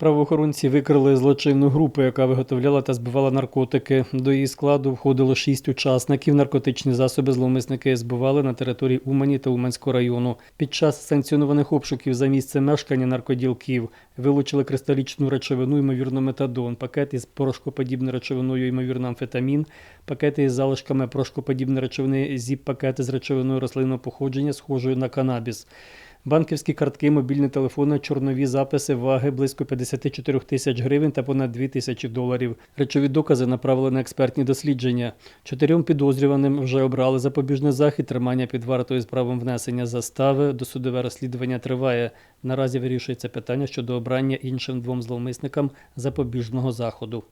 Правоохоронці викрили злочинну групу, яка виготовляла та збивала наркотики. До її складу входило шість учасників. Наркотичні засоби зловмисники збивали на території Умані та Уманського району. Під час санкціонованих обшуків за місце мешкання наркоділків вилучили кристалічну речовину, ймовірно, метадон, пакет із порошкоподібною речовиною, ймовірно, амфетамін, пакети із залишками порошкоподібної речовини, зіп-пакети з речовиною рослинного походження, схожою на канабіс. Банківські картки, мобільні телефони, чорнові записи ваги близько 54 тисяч гривень та понад 2 тисячі доларів. Речові докази направили на експертні дослідження. Чотирьом підозрюваним вже обрали запобіжний захід тримання під вартою з правом внесення застави. Досудове розслідування триває. Наразі вирішується питання щодо обрання іншим двом зловмисникам запобіжного заходу.